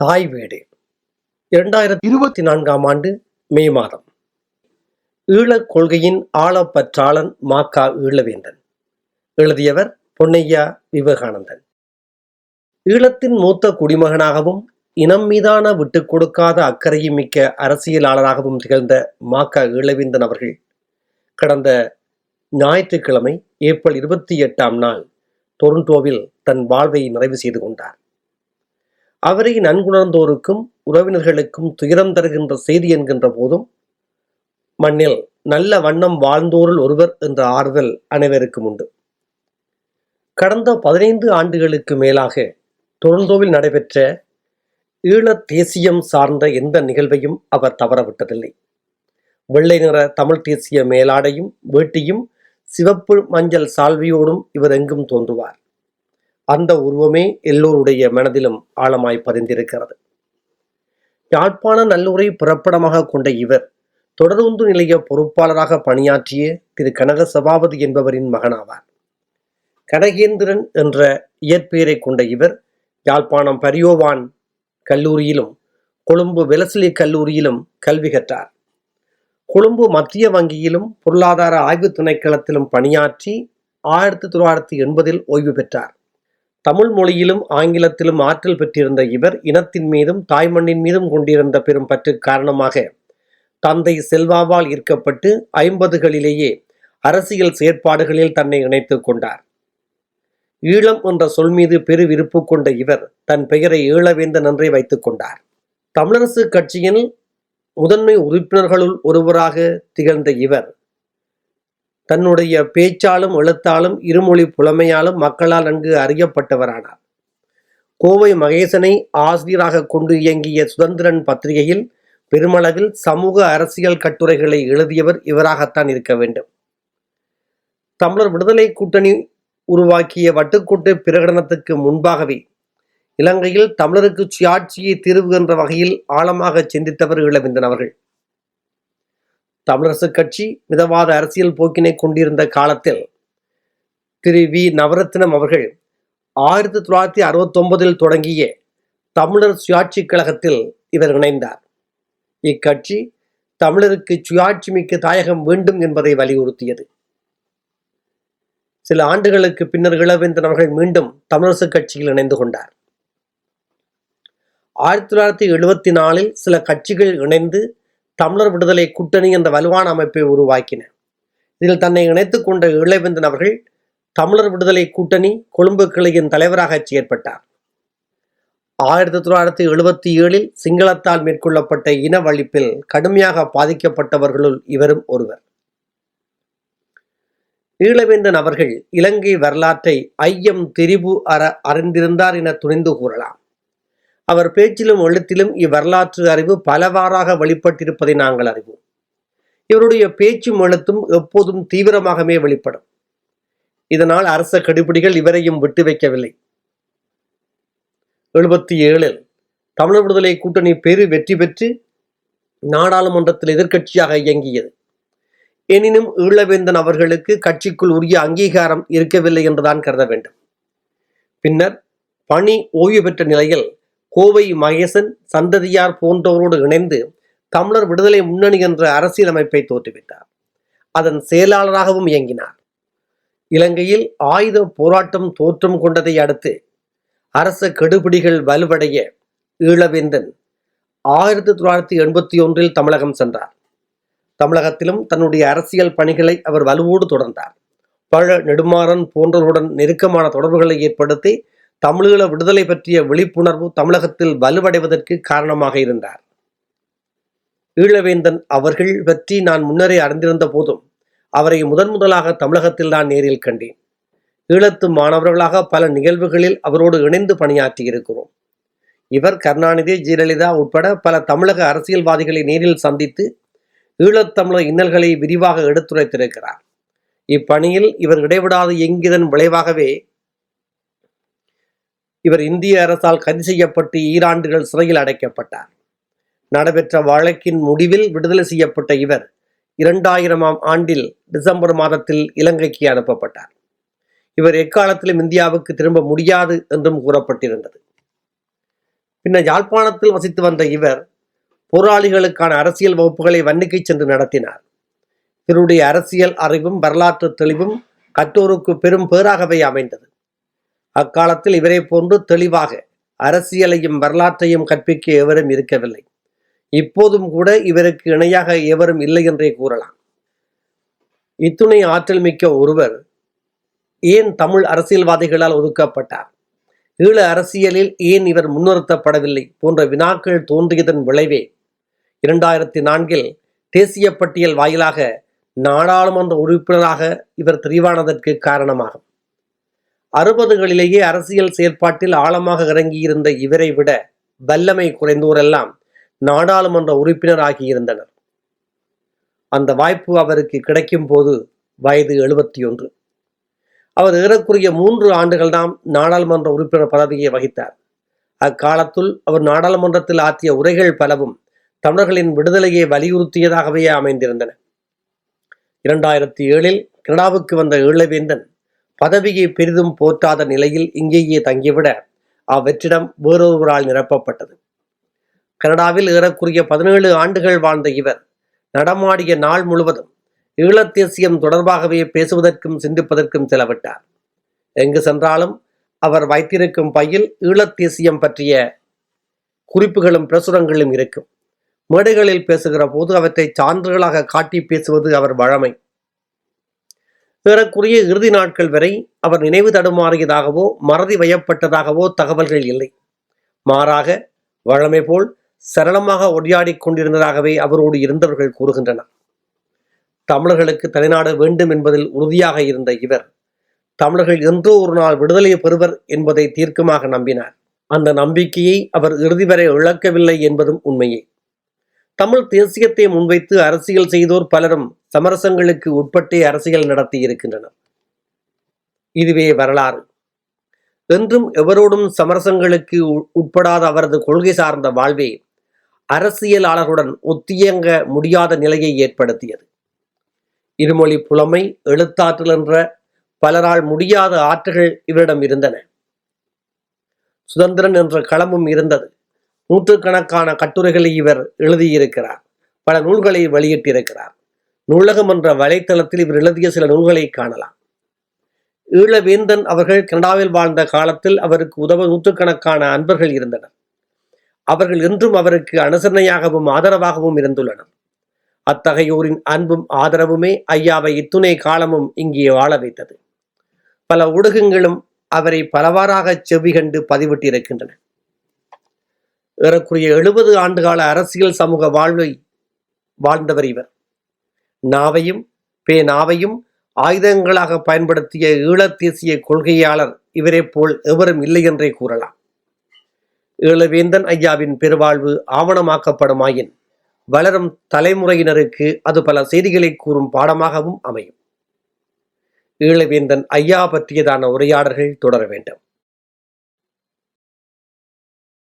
தாய் வீடு இரண்டாயிரத்தி இருபத்தி நான்காம் ஆண்டு மே மாதம். ஈழக் கொள்கையின் ஆழப்பற்றாளன் மாக்கா ஈழவேந்தன். எழுதியவர் பொன்னையா விவேகானந்தன். ஈழத்தின் மூத்த குடிமகனாகவும் இனம் மீதான விட்டுக் கொடுக்காத அக்கறையும் மிக்க அரசியலாளராகவும் திகழ்ந்த மாக்கா ஈழவேந்தன் அவர்கள் கடந்த ஞாயிற்றுக்கிழமை ஏப்ரல் இருபத்தி எட்டாம் நாள் டொரண்டோவில் தன் வாழ்வை நிறைவு செய்து கொண்டார். அவரை நன்குணர்ந்தோருக்கும் உறவினர்களுக்கும் துயரம் தருகின்ற செய்தி என்கின்ற போதும் மண்ணில் நல்ல வண்ணம் வாழ்ந்தோரில் ஒருவர் என்ற ஆறுதல் அனைவருக்கும் உண்டு. கடந்த பதினைந்து ஆண்டுகளுக்கு மேலாக டொரண்டோவில் நடைபெற்ற ஈழத் தேசியம் சார்ந்த எந்த நிகழ்வையும் அவர் தவறவிட்டதில்லை. வெள்ளை நிற தமிழ் தேசிய மேலாடையும் வேட்டியும் சிவப்பு மஞ்சள் சால்வியோடும் இவர் எங்கும் தோன்றுவார். அந்த உருவமே எல்லோருடைய மனதிலும் ஆழமாய் பதிந்திருக்கிறது. யாழ்ப்பாண நல்லூரை பிறப்பிடமாக கொண்ட இவர் தொடர்ந்து நிலைய பொறுப்பாளராக பணியாற்றிய திரு கனக சபாபதி என்பவரின் மகனாவார். கனகேந்திரன் என்ற இயற்பெயரை கொண்ட இவர் யாழ்ப்பாணம் பரியோவான் கல்லூரியிலும் கொழும்பு வெலசிலி கல்லூரியிலும் கல்வி கற்றார். கொழும்பு மத்திய வங்கியிலும் பொருளாதார ஆய்வு திணைக்களத்திலும் பணியாற்றி ஆயிரத்தி தொள்ளாயிரத்தி எண்பதில் ஓய்வு பெற்றார். தமிழ் மொழியிலும் ஆங்கிலத்திலும் ஆற்றல் பெற்றிருந்த இவர் இனத்தின் மீதும் தாய்மண்ணின் மீதும் கொண்டிருந்த பெரும் பற்று காரணமாக தந்தை செல்வாவால் ஈர்க்கப்பட்டு ஐம்பதுகளிலேயே அரசியல் செயற்பாடுகளில் தன்னை இணைத்து கொண்டார். ஈழம் என்ற சொல் மீது பெரு விருப்பு கொண்ட இவர் தன் பெயரை ஈழவேந்தன் என்றே வைத்துக் கொண்டார். தமிழரசு கட்சியின் முதன்மை உறுப்பினர்களுள் ஒருவராக திகழ்ந்த இவர் தன்னுடைய பேச்சாலும் எழுத்தாலும் இருமொழி புலமையாலும் மக்களால் நன்கு அறியப்பட்டவரானார். கோவை மகேசனை ஆசிரியராக கொண்டு இயங்கிய சுதந்திரன் பத்திரிகையில் பெருமளவில் சமூக அரசியல் கட்டுரைகளை எழுதியவர் இவராகத்தான் இருக்க வேண்டும். தமிழர் விடுதலை கூட்டணி உருவாக்கிய வட்டுக்கோட்டை பிரகடனத்துக்கு முன்பாகவே இலங்கையில் தமிழருக்கு சுயாட்சியை தீர்வுகின்ற வகையில் ஆழமாக சிந்தித்தவர் இளவிந்தன் அவர்கள். தமிழரசு கட்சி மிதவாத அரசியல் போக்கினை கொண்டிருந்த காலத்தில் திரு வி. நவரத்னம் அவர்கள் ஆயிரத்தி தொள்ளாயிரத்தி அறுபத்தொன்பதில் தொடங்கிய தமிழர் சுயாட்சி கழகத்தில் இவர் இணைந்தார். இக்கட்சி தமிழருக்கு சுயாட்சி மிக்க தாயகம் வேண்டும் என்பதை வலியுறுத்தியது. சில ஆண்டுகளுக்கு பின்னர் இளவேந்தன் அவர்கள் மீண்டும் தமிழரசு கட்சியில் இணைந்து கொண்டார். ஆயிரத்தி தொள்ளாயிரத்தி எழுபத்தி நாலில் சில கட்சிகள் இணைந்து தமிழர் விடுதலை கூட்டணி என்ற வலுவான அமைப்பை உருவாக்கின இதில் தன்னை இணைத்து கொண்ட இளைவேந்தன் அவர்கள் தமிழர் விடுதலை கூட்டணி கொழும்பு கிளையின் தலைவராக செயற்பட்டார் ஆயிரத்தி தொள்ளாயிரத்தி எழுபத்தி ஏழில் சிங்களத்தால் மேற்கொள்ளப்பட்ட இன இனவழிப்பில் கடுமையாக பாதிக்கப்பட்டவர்களுள் இவரும் ஒருவர். ஈழவேந்தன் அவர்கள் இலங்கை வரலாற்றை ஐயம் திரிபு அற அறிந்திருந்தார் என துணிந்து கூறலாம். அவர் பேச்சிலும் எழுத்திலும் இவ்வரலாற்று அறிவு பலவாறாக வெளிப்பட்டிருப்பதை நாங்கள் அறிவோம். இவருடைய பேச்சும் எழுத்தும் எப்போதும் தீவிரமாகவே வெளிப்படும். இதனால் அரச கடுப்பிடிகள் இவரையும் விட்டு வைக்கவில்லை. எழுபத்தி ஏழில் தமிழர் விடுதலை கூட்டணி பெரு வெற்றி பெற்று நாடாளுமன்றத்தில் எதிர்க்கட்சியாக இயங்கியது. எனினும் ஈழவேந்தன் அவர்களுக்கு கட்சிக்குள் உரிய அங்கீகாரம் இருக்கவில்லை என்றுதான் கருத வேண்டும். பின்னர் பணி ஓய்வு பெற்ற நிலையில் கோவை மகேசன் சந்ததியார் போன்றவரோடு இணைந்து தமிழர் விடுதலை முன்னணி என்ற அரசியலமைப்பை தோற்றுவித்தார். அதன் செயலாளராகவும் இயங்கினார். இலங்கையில் ஆயுத போராட்டம் தோற்றம் கொண்டதை அடுத்து அரச கெடுபிடிகள் வலுவடைய ஈழவேந்தன் ஆயிரத்தி தொள்ளாயிரத்தி எண்பத்தி ஒன்றில் தமிழகம் சென்றார். தமிழகத்திலும் தன்னுடைய அரசியல் பணிகளை அவர் வலுவோடு தொடர்ந்தார். பழ நெடுமாறன் போன்றவருடன் நெருக்கமான தொடர்புகளை ஏற்படுத்தி தமிழீழ விடுதலை பற்றிய விழிப்புணர்வு தமிழகத்தில் வலுவடைவதற்கு காரணமாக இருந்தார். ஈழவேந்தன் அவர்கள் பற்றி நான் முன்னரே அறிந்திருந்த போதும் அவரை முதன் முதலாக தமிழகத்தில் நான் நேரில் கண்டேன். ஈழத்து மாணவர்களாக பல நிகழ்வுகளில் அவரோடு இணைந்து பணியாற்றி இருக்கிறோம் இவர் கருணாநிதி ஜெயலலிதா உட்பட பல தமிழக அரசியல்வாதிகளை நேரில் சந்தித்து ஈழத்தமிழர் இன்னல்களை விரிவாக எடுத்துரைத்திருக்கிறார். இப்பணியில் இவர் இடைவிடாது இயங்கியதன் விளைவாகவே இவர் இந்திய அரசால் கைது செய்யப்பட்டு ஈராண்டுகள் சிறையில் அடைக்கப்பட்டார். நடைபெற்ற வழக்கின் முடிவில் விடுதலை செய்யப்பட்ட இவர் இரண்டாயிரமாம் ஆண்டில் டிசம்பர் மாதத்தில் இலங்கைக்கு அனுப்பப்பட்டார். இவர் எக்காலத்திலும் இந்தியாவுக்கு திரும்ப முடியாது என்றும் கூறப்பட்டிருந்தது. பின்னர் யாழ்ப்பாணத்தில் வசித்து வந்த இவர் போராளிகளுக்கான அரசியல் வகுப்புகளை வன்னிக்கு சென்று நடத்தினார். இவருடைய அரசியல் அறிவும் வரலாற்று தெளிவும் கற்றோருக்கு பெரும் பேராகவே அமைந்தது. அக்காலத்தில் இவரை போன்று தெளிவாக அரசியலையும் வரலாற்றையும் கற்பிக்க எவரும் இருக்கவில்லை. இப்போதும் கூட இவருக்கு இணையாக எவரும் இல்லை என்றே கூறலாம். இத்துணை ஆற்றல் மிக்க ஒருவர் ஏன் தமிழ் அரசியல்வாதிகளால் ஒதுக்கப்பட்டார்? ஈழ அரசியலில் ஏன் இவர் முன்னிறுத்தப்படவில்லை போன்ற வினாக்கள் தோன்றியதன் விளைவே இரண்டாயிரத்தி நான்கில் தேசிய பட்டியல் வாயிலாக நாடாளுமன்ற உறுப்பினராக இவர் தெரிவானதற்கு காரணமாகும். அறுபதுகளிலேயே அரசியல் செயற்பாட்டில் ஆழமாக இறங்கியிருந்த இவரை விட வல்லமை குறைந்தோரெல்லாம் நாடாளுமன்ற உறுப்பினர் ஆகியிருந்தனர். அந்த வாய்ப்பு அவருக்கு கிடைக்கும் போது வயது எழுபத்தி ஒன்று அவர் ஏறக்குறைய மூன்று ஆண்டுகள் தான் நாடாளுமன்ற உறுப்பினர் பதவியை வகித்தார். அக்காலத்துள் அவர் நாடாளுமன்றத்தில் ஆற்றிய உரைகள் பலவும் தமிழர்களின் விடுதலையை வலியுறுத்தியதாகவே அமைந்திருந்தன. இரண்டாயிரத்தி ஏழில் கனடாவுக்கு வந்த ஈழவேந்தன் பதவியை பெரிதும் போற்றாத நிலையில் இங்கேயே தங்கிவிட அவ்வெற்றிடம் வேறொருவரால் நிரப்பப்பட்டது. கனடாவில் ஏறக்குறைய பதினேழு ஆண்டுகள் வாழ்ந்த இவர் நடமாடிய நாள் முழுவதும் ஈழத்தேசியம் தொடர்பாகவே பேசுவதற்கும் சிந்திப்பதற்கும் செலவிட்டார். எங்கு சென்றாலும் அவர் வைத்திருக்கும் பையில் ஈழத்தேசியம் பற்றிய குறிப்புகளும் பிரசுரங்களும் இருக்கும். மேடைகளில் பேசுகிற போது அவற்றை சான்றுகளாக காட்டி பேசுவது அவர் வழமை. ஏறக்குறைய இறுதி நாட்கள் வரை அவர் நினைவு தடுமாறியதாகவோ மறதி வயப்பட்டதாகவோ தகவல்கள் இல்லை. மாறாக வழமை போல் சரளமாக ஒடியாடிக் கொண்டிருந்ததாகவே அவரோடு இருந்தவர்கள் கூறுகின்றனர். தமிழர்களுக்கு தனிநாடு வேண்டும் என்பதில் உறுதியாக இருந்த இவர் தமிழர்கள் என்றோ ஒரு நாள் விடுதலை பெறுவர் என்பதை தீர்க்கமாக நம்பினார். அந்த நம்பிக்கையை அவர் இறுதி வரை இழக்கவில்லை என்பதும் உண்மையே. தமிழ் தேசியத்தை முன்வைத்து அரசியல் செய்தோர் பலரும் சமரசங்களுக்கு உட்பட்டே அரசியல் நடத்தி இருக்கின்றனர். இதுவே வரலாறு. என்றும் எவரோடும் சமரசங்களுக்கு உட்படாத அவரது கொள்கை சார்ந்த வாழ்வே அரசியலாளர்களுடன் ஒத்தியங்க முடியாத நிலையை ஏற்படுத்தியது. இருமொழி புலமை எழுத்தாற்றல் என்ற பலரால் முடியாத ஆற்றல்கள் இவரிடம் இருந்தன. சுதந்திரன் என்ற களமும் இருந்தது. நூற்றுக்கணக்கான கட்டுரைகளை இவர் எழுதியிருக்கிறார். பல நூல்களை வெளியிட்டிருக்கிறார். நூலகம் என்ற வலைத்தளத்தில் இவர் எழுதிய சில நூல்களை காணலாம். ஈழவேந்தன் அவர்கள் கனடாவில் வாழ்ந்த காலத்தில் அவருக்கு உதவ நூற்றுக்கணக்கான அன்பர்கள் இருந்தனர். அவர்கள் இன்றும் அவருக்கு அனுசரணையாகவும் ஆதரவாகவும் இருந்துள்ளனர். அத்தகையோரின் அன்பும் ஆதரவுமே ஐயாவை இத்துணை காலமும் இங்கே வாழ வைத்தது. பல ஊடகங்களும் அவரை பலவாறாக செவி கண்டு பதிவிட்டிருக்கின்றன. ஏறக்குறைய எழுபது ஆண்டுகால அரசியல் சமூக வாழ்வை வாழ்ந்தவர் இவர். நாவையும் பேனாவையும் ஆயுதங்களாக பயன்படுத்திய ஈழத் தேசிய கொள்கையாளர் இவரைப் போல் எவரும் இல்லை என்றே கூறலாம். ஈழவேந்தன் ஐயாவின் பெருவாழ்வு ஆவணமாக்கப்படுமாயின் வளரும் தலைமுறையினருக்கு அது பல செய்திகளை கூறும் பாடமாகவும் அமையும். ஈழவேந்தன் ஐயா பற்றியதான உரையாடல்கள் தொடர வேண்டும்.